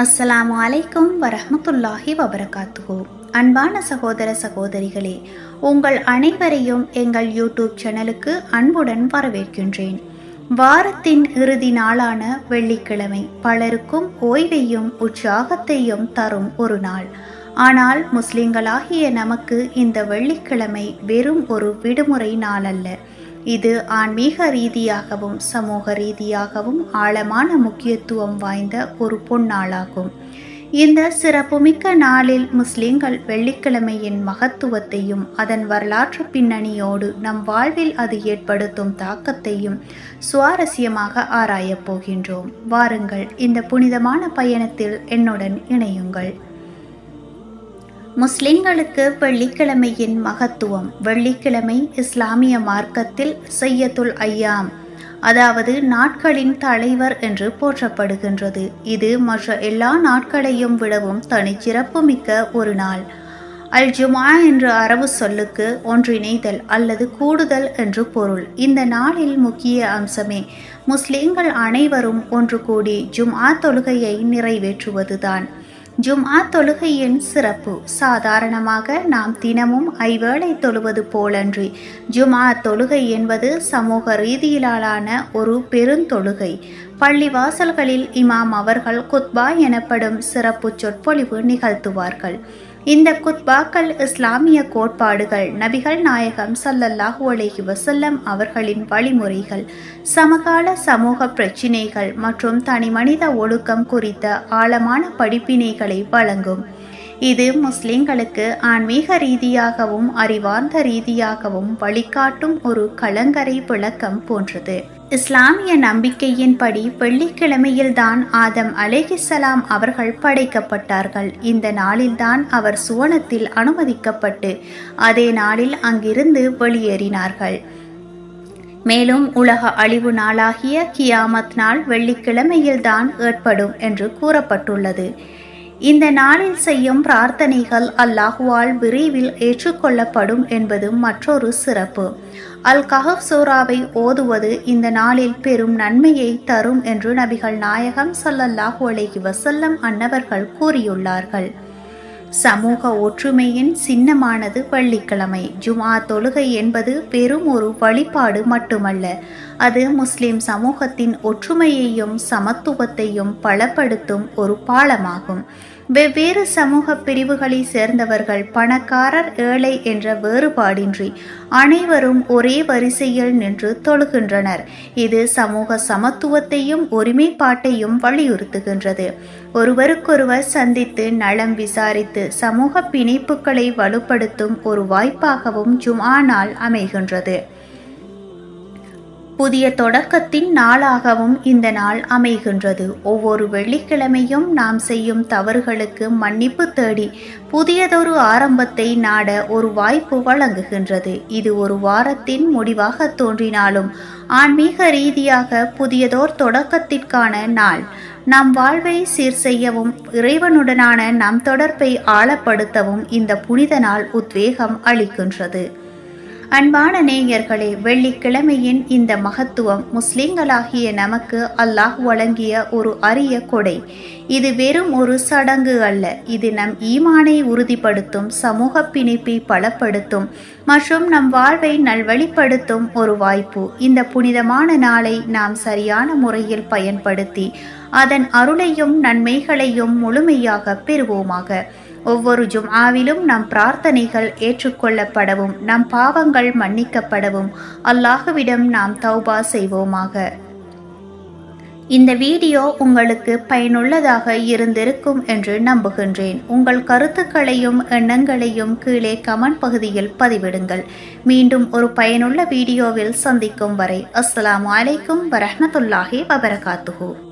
அஸ்ஸலாமு அலைக்கும் வரமத்துல்லாஹி வபரகாத்துஹு. அன்பான சகோதர சகோதரிகளே உங்கள் அனைவரையும் எங்கள் யூடியூப் சேனலுக்கு அன்புடன் வரவேற்கின்றேன். வாரத்தின் இறுதி நாளான வெள்ளிக்கிழமை பலருக்கும் ஓய்வையும் உற்சாகத்தையும் தரும் ஒரு நாள். ஆனால் முஸ்லிம்களாகிய நமக்கு இந்த வெள்ளிக்கிழமை வெறும் ஒரு விடுமுறை நாள் அல்ல இது ஆன்மீக ரீதியாகவும் சமூக ரீதியாகவும் ஆழமான முக்கியத்துவம் வாய்ந்த ஒரு பொன்னாளாகும். இந்த சிறப்புமிக்க நாளில் முஸ்லிம்கள் வெள்ளிக்கிழமையின் மகத்துவத்தையும் அதன் வரலாற்று பின்னணியோடு நம் வாழ்வில் அது ஏற்படுத்தும் தாக்கத்தையும் சுவாரஸ்யமாக ஆராயப் போகின்றோம். வாருங்கள் இந்த புனிதமான பயணத்தில் என்னுடன் இணையுங்கள். முஸ்லிம்களுக்கு வெள்ளிக்கிழமையின் மகத்துவம் வெள்ளிக்கிழமை இஸ்லாமிய மார்க்கத்தில் செய்யத்துல் ஐயாம் அதாவது நாட்களின் தலைவர் என்று போற்றப்படுகின்றது. இது மற்ற எல்லா நாட்களையும் விடவும் தனிச்சிறப்புமிக்க ஒரு நாள். அல் ஜுமா என்ற அரபு சொல்லுக்கு ஒன்றிணைதல் அல்லது கூடுதல் என்று பொருள். இந்த நாளில் முக்கிய அம்சமே முஸ்லிம்கள் அனைவரும் ஒன்று கூடி ஜும்ஆ தொழுகையை நிறைவேற்றுவதுதான். ஜும்ஆ தொழுகையின் சிறப்பு. சாதாரணமாக நாம் தினமும் ஐவேளை தொழுவது போலன்றி ஜும்ஆ தொழுகை என்பது சமூக ரீதியிலான ஒரு பெருந்தொழுகை பள்ளிவாசல்களில் இமாம் அவர்கள் குத்பா எனப்படும் சிறப்பு சொற்பொழிவு நிகழ்த்துவார்கள். இந்த குத்பாக்கள் இஸ்லாமிய கோட்பாடுகள் நபிகள் நாயகம் சல்லல்லாஹு அலைஹி வசல்லம் அவர்களின் வழிமுறைகள் சமகால சமூக பிரச்சினைகள் மற்றும் தனிமனித ஒழுக்கம் குறித்த ஆழமான படிப்பினைகளை வழங்கும். இது முஸ்லிம்களுக்கு ஆன்மீக ரீதியாகவும் அறிவார்ந்த ரீதியாகவும் வழிகாட்டும் ஒரு கலங்கரை விளக்கம் போன்றது. இஸ்லாமிய நம்பிக்கையின்படி வெள்ளிக்கிழமையில்தான் ஆதம் அலேஹிசலாம் அவர்கள் படைக்கப்பட்டார்கள். இந்த நாளில்தான் அவர் சுவனத்தில் அனுமதிக்கப்பட்டு அதே நாளில் அங்கிருந்து வெளியேறினார்கள். மேலும் உலக அழிவு நாளாகிய கியாமத் நாள் வெள்ளிக்கிழமையில்தான் ஏற்படும் என்று கூறப்பட்டுள்ளது. இந்த நாளில் செய்யும் பிரார்த்தனைகள் அல்லாஹுவால் விரைவில் ஏற்றுக்கொள்ளப்படும் என்பது மற்றொரு சிறப்பு. அல் கஹப் சூராவை ஓதுவது இந்த நாளில் பெரும் நன்மையை தரும் என்று நபிகள் நாயகம் சல்லல்லாஹு அலைஹி வசல்லம் அன்னவர்கள் கூறியுள்ளார்கள். சமூக ஒற்றுமையின் சின்னமானது வெள்ளிக்கிழமை ஜுமா தொழுகை என்பது பெரும் ஒரு வழிபாடு மட்டுமல்ல அது முஸ்லிம் சமூகத்தின் ஒற்றுமையையும் சமத்துவத்தையும் பலப்படுத்தும் ஒரு பாலமாகும். வெவ்வேறு சமூக பிரிவுகளை சேர்ந்தவர்கள் பணக்காரர் ஏழை என்ற வேறுபாடின்றி அனைவரும் ஒரே வரிசையில் நின்று தொழுகின்றனர். இது சமூக சமத்துவத்தையும் ஒருமைப்பாட்டையும் வலியுறுத்துகின்றது. ஒருவருக்கொருவர் சந்தித்து நலம் விசாரித்து சமூக பிணைப்புகளை வலுப்படுத்தும் ஒரு வாய்ப்பாகவும் ஜுமா நாள் அமைகின்றது. புதிய தொடக்கத்தின் நாளாகவும் இந்த நாள் அமைகின்றது. ஒவ்வொரு வெள்ளிக்கிழமையும் நாம் செய்யும் தவறுகளுக்கு மன்னிப்பு தேடி புதியதொரு ஆரம்பத்தை நாட ஒரு வாய்ப்பு வழங்குகின்றது. இது ஒரு வாரத்தின் முடிவாக தோன்றினாலும் ஆன்மீக ரீதியாக புதியதோர் தொடக்கத்திற்கான நாள். நம் வாழ்வை சீர் செய்யவும் இறைவனுடனான நம் தொடர்பை ஆழப்படுத்தவும் இந்த புனித நாள் உத்வேகம் அளிக்கின்றது. அன்பான நேயர்களே வெள்ளிக்கிழமையின் இந்த மகத்துவம் முஸ்லிம்களாகிய நமக்கு அல்லாஹ் வழங்கிய ஒரு அரிய கொடை. இது வெறும் ஒரு சடங்கு அல்ல. இது நம் ஈமானை உறுதிப்படுத்தும் சமூக பிணைப்பை பலப்படுத்தும் மற்றும் நம் வாழ்வை நல்வழிப்படுத்தும் ஒரு வாய்ப்பு. இந்த புனிதமான நாளை நாம் சரியான முறையில் பயன்படுத்தி அதன் அருளையும் நன்மைகளையும் முழுமையாக பெறுவோமாக. ஒவ்வொரு ஜும்ஆவிலும் நம் பிரார்த்தனைகள் ஏற்றுக்கொள்ளப்படவும் நம் பாவங்கள் மன்னிக்கப்படவும் அல்லாஹுவிடம் நாம் தௌபா செய்வோமாக. இந்த வீடியோ உங்களுக்கு பயனுள்ளதாக இருந்திருக்கும் என்று நம்புகின்றேன். உங்கள் கருத்துக்களையும் எண்ணங்களையும் கீழே கமெண்ட் பகுதியில் பதிவிடுங்கள். மீண்டும் ஒரு பயனுள்ள வீடியோவில் சந்திக்கும் வரை அஸ்லாம் வலைக்கும் வரமத்துல்லாஹி வபரகாத்துஹூ.